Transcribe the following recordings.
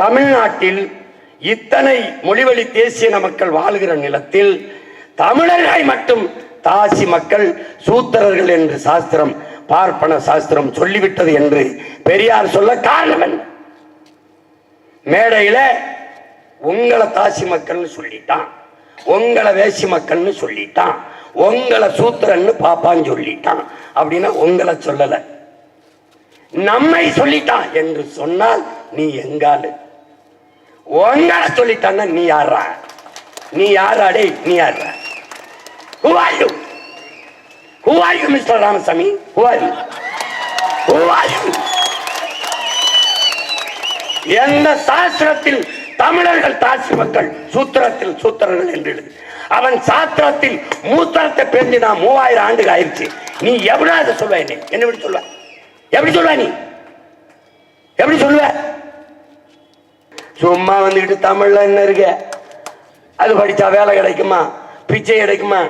தமிழ்நாட்டில் இத்தனை மொழிவழி தேசிய மக்கள் வாழ்கிற நிலத்தில் தமிழர்களை மட்டும் தாசி மக்கள் சூத்திரர்கள் என்று சாஸ்திரம் பார்ப்பன சாஸ்திரம் சொல்லிவிட்டது என்று பெரியார் சொல்ல காரணம் என்ன? மேடையில உங்களை தாசி மக்கள்னு சொல்லிட்டான் உங்களை வேசி மக்கள்னு சொல்லிட்டான் உங்களை சூத்திரன்னு பாப்பான்னு சொல்லிட்டான் அப்படின்னா உங்களை சொல்லல. நம்மை சொல்லிட்டான் என்று சொன்னால் நீ எங்காலு உங்களை சொல்லிட்டான்னா நீ யாரா நீ யாராடே நீ யாரா Who are you? Who are you, Mr. Ramasamy? Who are you? Who are you? எந்த சாஸ்திரத்தில் தமிழர்கள் தாசி மக்கள் சூத்திரத்தில் சூத்திரர்கள் என்று அவன் சாஸ்திரத்தில் மூத்திரத்தை பெஞ்சு நான் மூவாயிரம் ஆண்டுகள் ஆயிடுச்சு நீ எவ்வளவு அதை சொல்வ என்ன எப்படி சொல்வ எப்படி சொல்வ நீ எப்படி சொல்லுவ சும்மா வந்துக்கிட்டு தமிழ்ல என்ன இருக்க? அது படிச்சா வேலை கிடைக்குமா? பிச்சை கிடைக்குமா?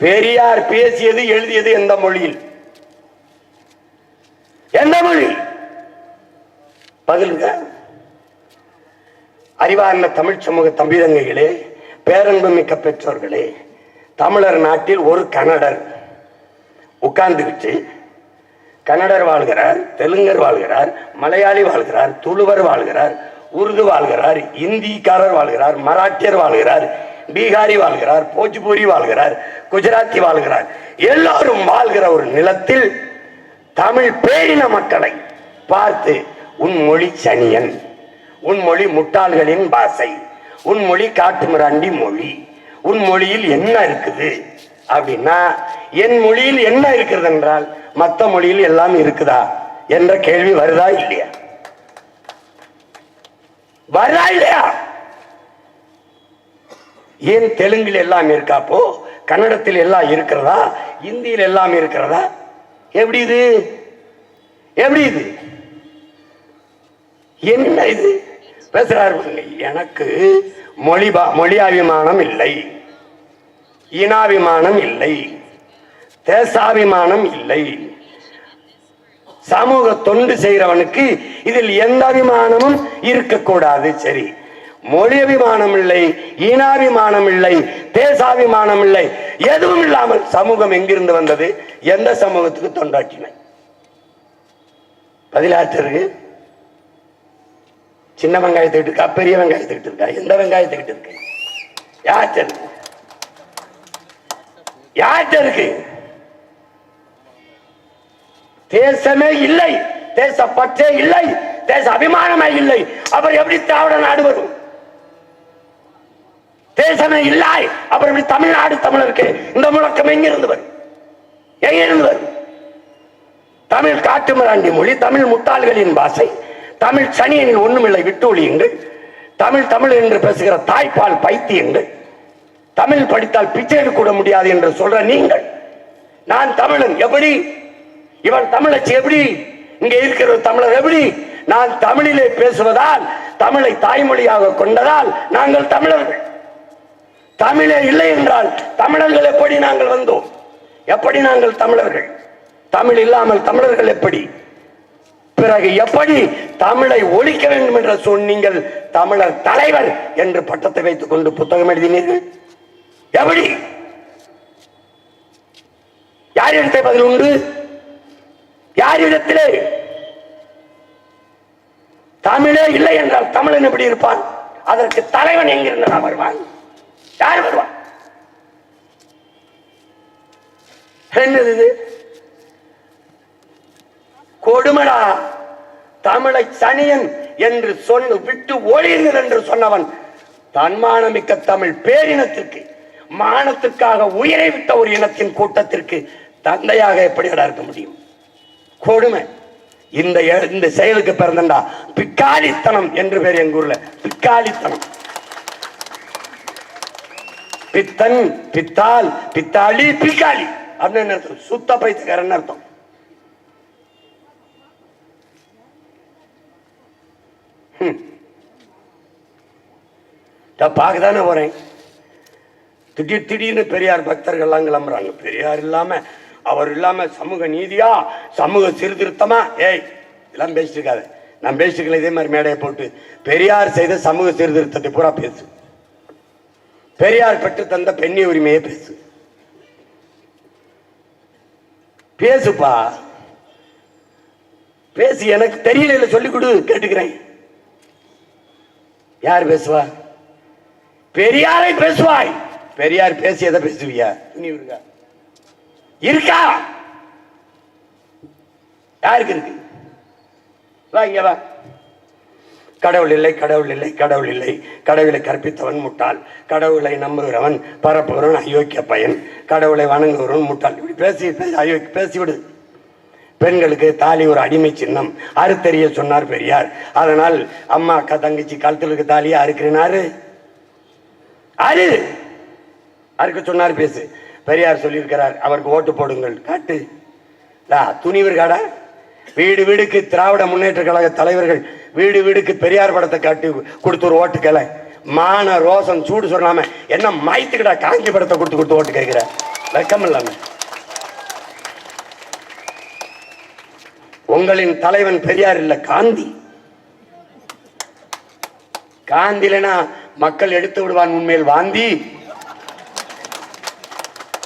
பெரியார் பேசியது எழுதியது எந்த மொழியில்? எந்த மொழி பதிலுங்க அறிவார்ந்த தமிழ் சமூக தம்பிதங்கைகளே பேரன்பு மிக்க பெற்றோர்களே தமிழர் நாட்டில் ஒரு கன்னடர் உட்கார்ந்துக்கிட்டு கன்னடர் வாழ்கிறார் தெலுங்கர் வாழ்கிறார் மலையாளி வாழ்கிறார் துளுவர் வாழ்கிறார் உருது வாழ்கிறார் இந்திக்காரர் வாழ்கிறார் மராட்டியர் வாழ்கிறார் பீகாரி வாழ்கிறார் போஜ்பூரி வாழ்கிறார் குஜராத்தி வாழ்கிறார். எல்லாரும் வாழ்கிற ஒரு நிலத்தில் தமிழ் பேரின மக்களை பார்த்து உன் மொழி சனியன் உன் மொழி முட்டாள்களின் பாசை உன் மொழி காட்டுமிராண்டி மொழி உன் மொழியில் என்ன இருக்குது? அப்படின்னா என் மொழியில் என்ன இருக்கிறது? என்றால் மற்ற மொழியில் எல்லாம் இருக்குதா என்ற கேள்வி வருதா இல்லையா? வருதா இல்லையா? ஏன் தெலுங்கில் எல்லாம் இருக்காப்போ கன்னடத்தில் எல்லாம் இருக்கிறதா? இந்தியில் எல்லாம் இருக்கிறதா? எப்படி இது? எப்படி இது? என்ன இது? பேசுறாரு எனக்கு மொழி மொழியாபிமானம் இல்லை. இனாபிமானம் இல்லை. தேசாபிமானம் இல்லை. சமூக தொண்டு செய்கிறவனுக்கு இதில் எந்த அபிமானமும் இருக்கக்கூடாது. சரி மொழி அபிமானம் இல்லை ஈனாபிமானம் இல்லை தேசாபிமானம் இல்லை எதுவும் இல்லாமல் சமூகம் எங்கிருந்து வந்தது? எந்த சமூகத்துக்கு தொண்டாற்றின? பதிலாற்றிருக்கு சின்ன வெங்காயத்துக்கிட்டு இருக்கா பெரிய வெங்காயத்துக்கிட்டு இருக்கா எந்த வெங்காயத்துக்கிட்டு இருக்கு யார்கிட்ட இருக்கு? யார்கிட்ட இருக்கு? தேசமே இல்லை தேச பற்றே இல்லை தேச அபிமானமே இல்லை. அப்புறம் எப்படி திராவிட நாடு வரும்? தேசமே இல்லை அப்புறம் எப்படி தமிழ்நாடு தமிழருக்கு இந்த முழக்கம் எங்கிருந்து வரும்? எங்கிருந்து வரும்? தமிழ் காட்டுமிராண்டி மொழி தமிழ் முட்டாள்களின் பாசை தமிழ் சனியனில் ஒண்ணுமில்லை விட்டு ஒழியுங்கள் தமிழ் தமிழ் என்று பேசுகிற தாய்ப்பால் பைத்தியங்கள் தமிழ் படித்தால் பிச்சை எடுக்க முடியாது என்று சொல்ற நீங்கள். நான் தமிழன் எப்படி? இவன் தமிழச்சி எப்படி? இங்க இருக்கிற தமிழர் எப்படி? நான் தமிழிலே பேசுவதால் தமிழை தாய்மொழியாக கொண்டதால் நாங்கள் தமிழர்கள். தமிழே இல்லை என்றால் தமிழர்கள் எப்படி நாங்கள் வந்தோம்? எப்படி நாங்கள் தமிழர்கள்? தமிழ் இல்லாமல் தமிழர்கள் எப்படி? பிறகு எப்படி தமிழை ஒழிக்க வேண்டும் என்று சொன்னீங்கள் தமிழர் தலைவர் என்று பட்டத்தை வைத்துக் கொண்டு புத்தகம் எழுதினீர்கள்? எப்படி? யார் இடத்தை பதில் உண்டு? யார் இடத்திலே? தமிழே இல்லை என்றால் தமிழன் எப்படி இருப்பான்? அதற்கு தலைவன் எங்கிருந்து நான் வருவான்? யார் வருவான்? என்னது இது? கொடுமடா தமிழை சனியன் என்று சொன்ன விட்டு ஒழியுங்கள் என்று சொன்னவன் தன்மானமிக்க தமிழ் பேரினத்திற்கு மானத்துக்காக உயிரை விட்ட ஒரு இனத்தின் கூட்டத்திற்கு தந்தையாக எப்படி இருக்க முடியும்? கொடுமை. இந்த இந்த செயலுக்கு பிறந்தண்டா? பிக்காலித்தனம் என்று பேர் எங்க ஊர்ல. பிக்காலித்தனம் பித்தன் பித்தால் பித்தாளி பிக்காளி. அப்படின்னு அர்த்தம்? சுத்த பைத்தியக்காரன் அர்த்தம். பார்க்க தானே போறேன். திடீர் திடீர்னு பெரியார் பக்தர்கள்லாம் கிளம்புறாங்க. பெரியார் இல்லாம அவர் இல்லாம சமூக நீதியா? சமூக சீர்திருத்தமா? ஏய் இதெல்லாம் பேசிட்டு இருக்காது நான் பேசிக்கல இதே மாதிரி மேடையை போட்டு. பெரியார் செய்த சமூக சீர்திருத்தத்தை பூரா பேசு. பெரியார் பெற்று தந்த பெண்ணிய உரிமையை பேசு. பேசுப்பா. பேசு எனக்கு தெரியல இல்ல சொல்லிக் கொடு கேட்டுக்கிறேன். யார் பேசுவா? பெரியாரை பேசுவாய். பெரியார் பேசியதை பேசுவியா? துணி இருக்கா இருக்கா? யாருக்கு இருக்கு? வா இங்க வா. கடவுள் இல்லை கடவுள் இல்லை கடவுள் இல்லை. கடவுளை கற்பித்தவன் முட்டாள். கடவுளை நம்புகிறவன் பரப்புகிறவன் அயோக்கிய பையன். கடவுளை வணங்குகிறவன் முட்டாள். இப்படி பேசி பேசி அயோக்கி பேசிவிடு பெண்களுக்கு தாலி ஒரு அடிமை சின்னம். அறுத்தறிய சொன்னார் பெரியார். அதனால் அம்மா அக்கா தங்கச்சி கழுத்தில் தாலியா தாலியை அறுக்கிறனாரு அரு அறுக்க சொன்னார் பேசு. பெரியார் சொல்லியிருக்கிறார் அவருக்கு ஓட்டு போடுங்கள் காட்டு. லா, துணிவர் காடா? வீடு வீடுக்கு திராவிட முன்னேற்ற கழக தலைவர்கள் வீடு வீடுக்கு பெரியார் படத்தை காட்டி கொடுத்து ஒரு ஓட்டு கேள. மான ரோசம் சூடு சொல்லாம என்ன மாய்த்துக்கிடா காஞ்சி படத்தை கொடுத்து கொடுத்து ஓட்டு கேட்கிற வெக்கம் இல்லாம. உங்களின் தலைவன் பெரியார் இல்ல காந்தி. காந்தி இல்லைனா மக்கள் எடுத்து விடுவான் உண்மையில் வாந்தி.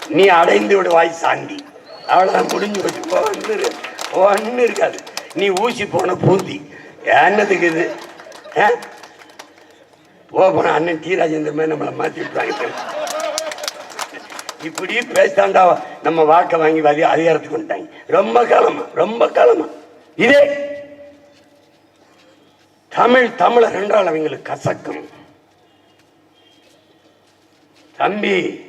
நீ அடைந்து விடுவாய் சாந்தி. அவ்வளோதான் முடிஞ்சு போச்சு. ஒன்று ஒன்று இருக்காது. நீ ஊசி போன பூந்தி. என்னதுக்கு இது? ஆ? போன அண்ணன் டி ராஜேந்திர மாதிரி நம்மளை மாத்தி விட்டுறாங்க இப்படி பேசாண்டா நம்ம வாக்கை வாங்கி வாதி அதிகாரத்துக்கு வந்துட்டாங்க. ரொம்ப காலமா ரொம்ப காலமா. இதே தமிழ் தமிழர் என்றால் அவங்களுக்கு கசக்கும். தம்பி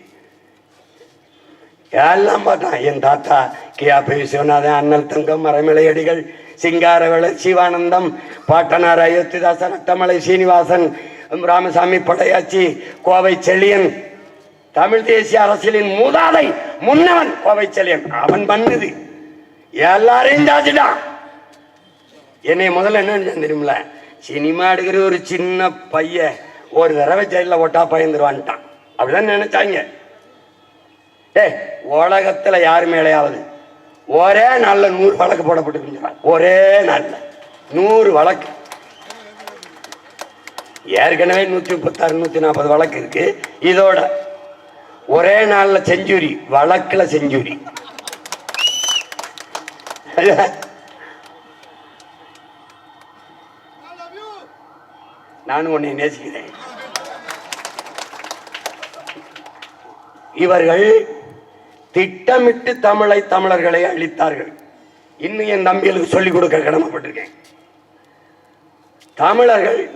எல்லாம் பார்த்தான் என் தாத்தா. கியா பி விஸ்வநாதன் அண்ணல் தங்கம் மரமிளையடிகள் சிங்காரவேள சிவானந்தம் பாட்டனார் அயோத்திதாசன் அட்டமலை சீனிவாசன் ராமசாமி படையாச்சி கோவை செழியன் தமிழ் தேசிய அரசியலின் மூதாதை முன்னவன் கோவை செழியன். அவன் பண்ணுது எல்லாரையும் தாச்சிட்டான் என்னை முதல்ல என்ன தெரியுமில சினிமா எடுக்கிற ஒரு சின்ன பையன் ஒரு தடவை ஜெயிலில் ஓட்டா பயந்துருவான்ட்டான். அப்படிதான் நினைச்சாங்க. டே உலகத்துல யார் மேலேயாவது ஒரே நாளில் நூறு வழக்கு போடப்பட்டு ஒரே நாளில். நூறு வழக்கு. ஏற்கனவே நூற்றி முப்பத்தாறு நூற்றி நாற்பது வழக்கு இருக்கு. இதோட ஒரே நாளில் செஞ்சுரி வழக்குல செஞ்சுரி. நானும் உன்னை நேசிக்கிறேன். இவர்கள் திட்டமிட்டு தமிழை தமிழர்களை அழித்தார்கள். இன்னும் என் தம்பிகளுக்கு சொல்லிக் கொடுக்க கடமைப்பட்டிருக்கேன். தமிழர்கள்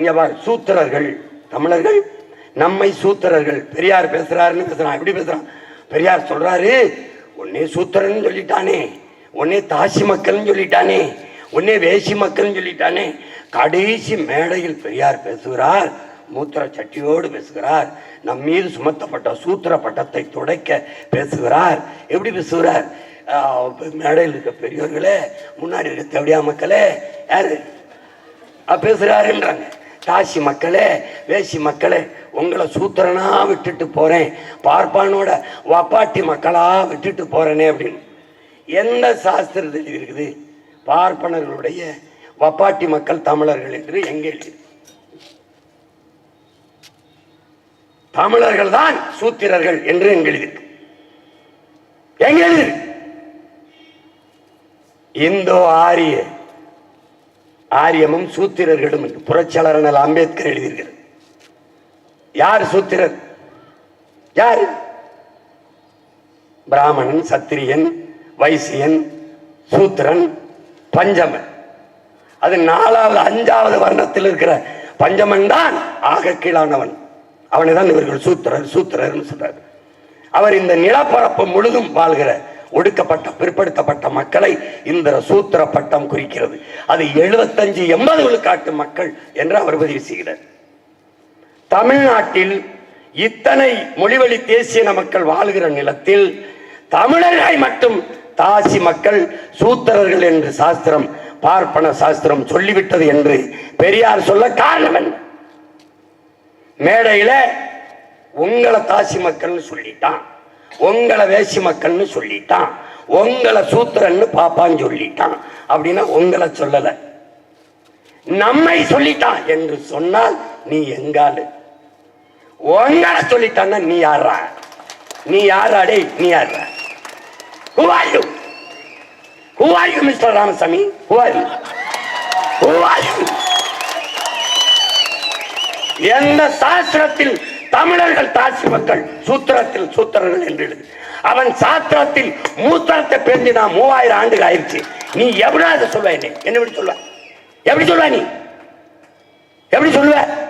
சூத்திரர்கள். தமிழர்கள் நம்மை சூத்திரர்கள். பெரியார் பேசுறாருன்னு பேசுறான். எப்படி பேசுறான்? பெரியார் சொல்றாரு உன்னே சூத்திரன் சொல்லிட்டானே. உன்னே தாசி மக்கள்னு சொல்லிட்டானே. உன்னே வேசி மக்கள்னு சொல்லிட்டானே. கடைசி மேடையில் பெரியார் பேசுகிறார். மூத்திர சட்டியோடு பேசுகிறார். நம் மீது சுமத்தப்பட்ட சூத்திர பட்டத்தை துடைக்க பேசுகிறார். எப்படி பேசுகிறார்? மேடையில் இருக்க பெரியவர்களே முன்னாடி இருக்க தேவடியா மக்களே யாரு? பேசுகிறாருன்றாங்க. காசி மக்களே வேசி மக்களே உங்களை சூத்திரனா விட்டுட்டு போறேன். பார்ப்பானோட வப்பாட்டி மக்களா விட்டுட்டு போறேனே அப்படின்னு. எந்த சாஸ்திரத்தில் இருக்குது? பார்ப்பனர்களுடைய வப்பாட்டி மக்கள் தமிழர்கள் என்று எங்கே எழுதி தமிழர்கள் தான் சூத்திரர்கள் என்று எங்களுக்கு எங்களுக்கு எங்க இந்தோ ஆரிய ஆரியமும் சூத்திரர்களும் என்று புரட்சியாளர் அம்பேத்கர் எழுதியிருக்கிறார். யார் சூத்திரர்? யார்? பிராமணன் சத்திரியன் வைசியன் சூத்திரன் பஞ்சமன். அது நாலாவது அஞ்சாவது வர்ணத்தில் இருக்கிற பஞ்சமன் தான் ஆக கீழானவன் அவனை தான் இவர்கள் சூத்திரர் சூத்திரர்னு சொல்றார். அவர் இந்த நிலப்பரப்பு முழுதும் வாழ்கிற ஒடுக்கப்பட்ட பிற்படுத்தப்பட்ட மக்களை இந்த சூத்திர பட்டம் குறிக்கிறது. அது எழுபத்தஞ்சு எண்பது விழுக்காட்டு மக்கள் என்று அவர் பதிவு செய்கிறார். தமிழ்நாட்டில் இத்தனை மொழிவழி தேசிய மக்கள் வாழ்கிற நிலத்தில் தமிழர்களை மட்டும் தாசி மக்கள் சூத்திரர்கள் என்று சாஸ்திரம் பார்ப்பன சாஸ்திரம் சொல்லிவிட்டது என்று பெரியார் சொல்ல காரணம் என்ன? மேடையில உங்களை தாசி மக்கள்னு சொல்லிட்டான் உங்களை வேசி மக்கள்னு சொல்லிட்டான் உங்களை சூத்திரன்னு பாப்பான்னு சொல்லிட்டான் அப்படின்னா உங்களை சொல்லல நம்மை சொல்லிட்டான் என்று சொன்னால் நீ எங்காலு உங்களை சொல்லிட்டான்னா நீ யாரா நீ யாராடே நீ யாரா Who are you? Who are you, Mr. Ramasamy? Who are you? Who are you? எந்த சாஸ்திரத்தில் தமிழர்கள் தாசி மக்கள் சூத்திரத்தில் சூத்திரர்கள் என்று அவன் சாஸ்திரத்தில் மூத்திரத்தை நான் மூவாயிரம் ஆண்டுகள் ஆயிடுச்சு. நீ எப்படி அதை சொல்வ என்ன எப்படி சொல்வ எப்படி சொல்வ நீ? எப்படி சொல்லுவ?